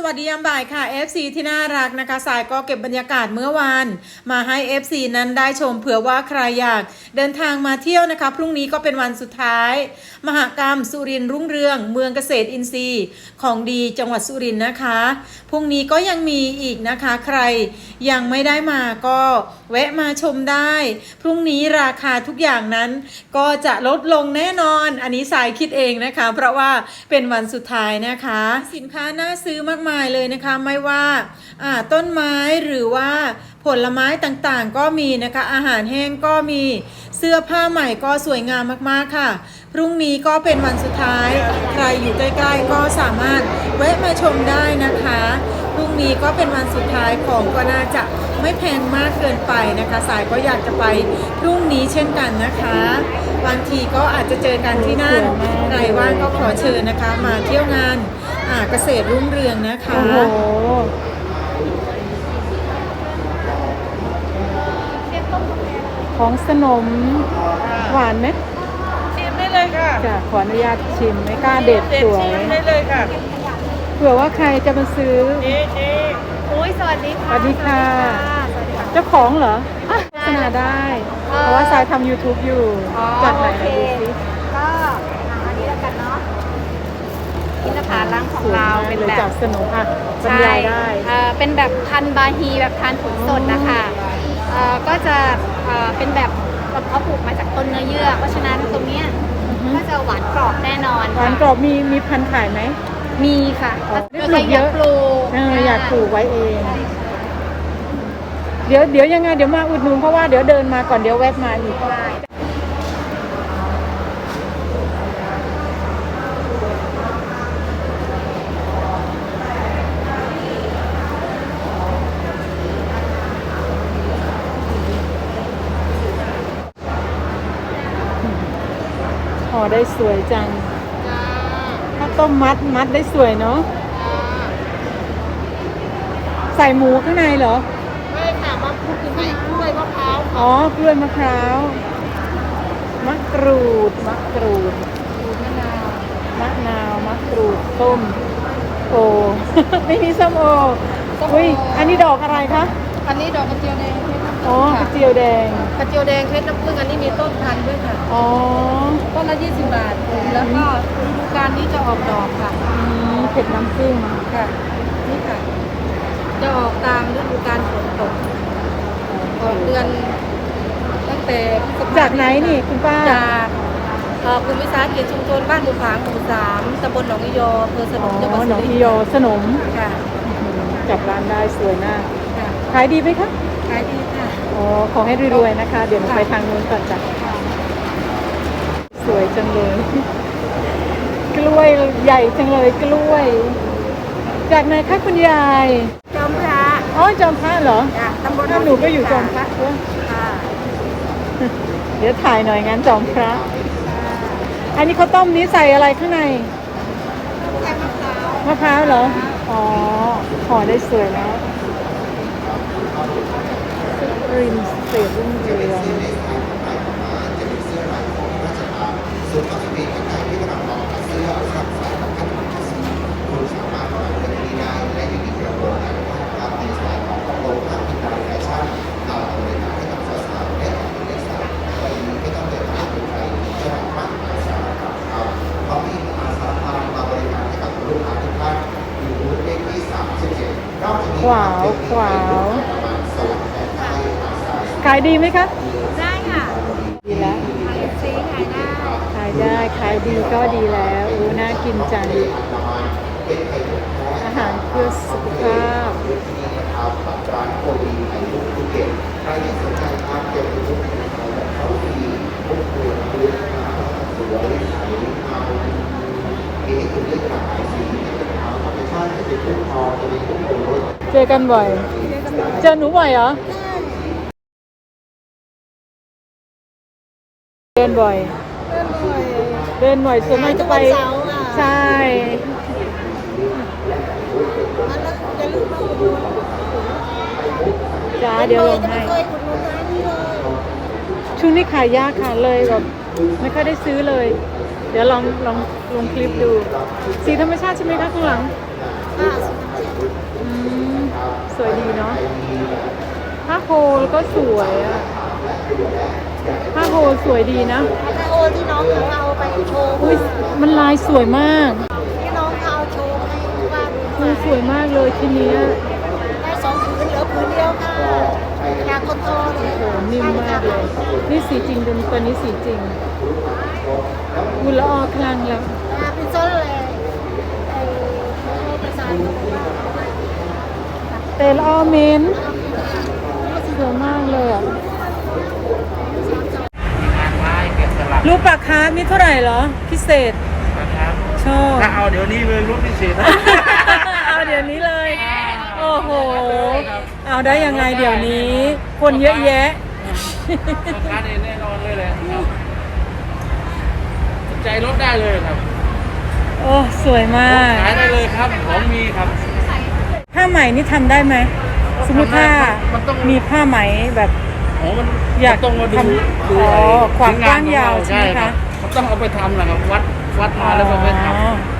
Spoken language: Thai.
สวัสดียามบ่ายค่ะ FC ที่น่ารักนะคะ สายก็เก็บบรรยากาศเมื่อวานมาให้ FC นั้นได้ชมเผื่อว่าใครอยากเดินทางมาเที่ยวนะคะ พรุ่งนี้ก็เป็นวันสุดท้าย มหากรรมสุรินทร์รุ่งเรือง เมืองเกษตรอินทรีย์ ของดีจังหวัดสุรินทร์นะคะ พรุ่งนี้ก็ยังมีอีกนะคะ ใคร ยังไม่ได้มาก็แวะมาชมได้ พรุ่งนี้ราคาทุกอย่างนั้น ก็จะลดลงแน่นอน อันนี้สายคิดเองนะคะ เพราะว่าเป็นวันสุดท้ายนะคะ สินค้าน่าซื้อมากมายเลยนะคะไม่ว่าอ่าต้นไม้หรือว่าผลไม้ต่างๆก็มีนะคะ อาหารแห้งก็มีเสื้อผ้าใหม่ก็สวยงามมากๆค่ะ พรุ่งนี้ก็เป็นวันสุดท้าย ใครอยู่ใกล้ๆก็สามารถแวะมาชมได้นะคะ พรุ่งนี้ก็เป็นวันสุดท้ายของก็น่าจะไม่แพงมากเกินไปนะคะ สายก็อยากจะไปพรุ่งนี้เช่นกันนะคะบางทีก็อาจจะเจอกันที่นั่นใครว่างก็ขอเชิญนะคะ มาเที่ยวงานอ่าเกษตรรุ่งเรืองนะคะโอ้โหของสนมหวานไหมชิมได้เลยค่ะจะขออนุญาตชิมไม่กล้าเด็ดสวยชิมได้เลยค่ะ เผื่อว่าใครจะมาซื้อเจ๊เจ๊อุ้ยสวัสดีสค่ะวัสดีค่ะ สวัสดีค่ะ เจ้าของเหรอโฆษณาได้ เอ่อเพราะว่าสายทำ YouTube อยู่อ๋อจากไหนโอเคดูสิ ก็อันนี้แล้วกันเนาะอินทผลัมของเราสวยมกเป็นเลยแบจาบกสนมอะบรรยายได้ เอ่อเป็นแบบพันธุ์บาฮีแบบทานผลสดนะคะเอ่อก็จะเอ่อเป็นแบบเขาปลูกมาจากต้นเนื้อเยื่อ เพราะฉะนั้นตรงเนี้ย แน่นอนหวานกรอบมีมีพันธุ์ขายไหม มีค่ะอ๋อถ้าใครอยากปลูกเอออยากปลูกไว้เอง เดี๋ยวเดี๋ยวยังไงเดี๋ยวมาอุดหนุนเพราะว่าเดี๋ยวเดินมาก่อนเดี๋ยวแวะมาอีก ได้ห่อได้สวยจังข้าว ต้มมัดมัดได้สวยเนาะใส่หมูข้างในเหรอ ไม่ค่ะมาพูดถึงไอ้กล้วยมะพร้าวอ๋อกล้วยมะพร้าวมะกรูดมะกรูดมะนาวมะนาวมะกรูดต้มโอไม่มีส้มโออุ้ยอันนี้ดอกอะไรคะอันนี้ดอกกระเจียวแดงเพชรน้ำอ๋อผึ้งกค่ะระเจียวแดงกระเจียวแดงเพชรน้ำผึ้งอันนี้มีต้นพันธุ์ด้วยค่ะอ๋อต้นละ20บาทแล้วก็ฤดู กาลนี้จะออกดอกค่ะอืมเผ็ดน้ำผึ้งค่ะนี่ค่ะ จะออกตามฤดูกาลฝนตกออกเดือนตั้งแต่พฤษภจากไหนนี่คุณป้าจากเอ่อกลุ่มวิสาหกิจชุมชนบ้านบุผางหมู่สามตำบลหนองอีโยอำเภอสนอ๋อมจังหวัดหนสุองรินทอีร์โยสนมค่ะจับร้านได้สวยมากค่ะขายดีไหมคะขายดีค่ะ อ๋อขอให้รวยๆนะคะ เดี๋ยวหนูไปทางนู้นก่อนจ้ะสวยจังเลย กล้วยใหญ่จังเลยกล้วย จากไหนคะคุณยาย จอมพระอ๋อจอมพระเหรอจ้ะตำบลถ้าหนูก็อยู่จอมพระด้วยค่ะเดี๋ยวถ่ายหน่อยงั้นจอมพระ อันนี้ข้าวต้มนี้ใส่อะไรข้างในใส่มะพร้าวมะพร้าวเหรอ อ๋อห่อได้สวยแล้วริมเศษรุ่งเรือง ข วาวขวาว ขายดีไหมคะ ได้ค่ะดีแล้วขายซีขายได้ขายได้ขายดีก็ดีแล้วอู้น่ากินจัง อาหารเพื่อสุขภาพ เจอกันบ่อย เจอหนูบ่อยเหรอ เดินบ่อย เดินบ่อยส่วนมากจะไปใช่ จ้าเดี๋ยวลงให้ ช่วงนี้ขายยากค่ะเลยแบบไม่ค่อยได้ซื้อเลย เดี๋ยวลองลองลงคลิปดู สีธรรมชาติใช่ไหมคะข้างหลังค่ะอืม สวยดีเนาะผ้าโพลก็สวยอะผ้าโพลสวยดีนะถ้าโอที่น้องเขาเอาไปโชว์อุ้ยมันลายสวยมากที่น้องเขาเอาโชว์ให้ว่าดูมันสวยมากเลยทีเนี้ยได้สองผืนเหลือผืนเดียวค่ะอยากคนโตเลยโหนิ่มมากเลยนี่สีจริงตัวตัวนี้สีจริงอุยละออคลังแล้ว อ่าเป็นโซนเลยไอ้โลประสานก็บอกว่า เต ลออเมนสวยมากเลยอะรูปปากคาร์ฟนี่เท่าไหร่เหรอ พิเศษนะครับชอบถ้าเอาเดี๋ยวนี้เลยรุ่นพิเศษนะ เอาเดี๋ยวนี้เลย โอ้โห เอาได้ยังไงเดี๋ยวนี้ คนเยอะแยะราคาเนี่ยแน่นอนเลยแหละครับสนใจลดได้เลยครับ โอ้ สวยมากขายได้เลยครับ ของมีครับ ผ้าไหมนี่ทำได้ไหม สมมติถ้ามันต้องมีผ้าไหมแบบโอ้มันอยากมันต้องมาดูทำดูอ๋อไอ้ความชิ้นกว้างยาวใช่ไหมรัคะบมันต้องเอาไปทำนะครับวัดวัดมาแล้วก็ไปทำ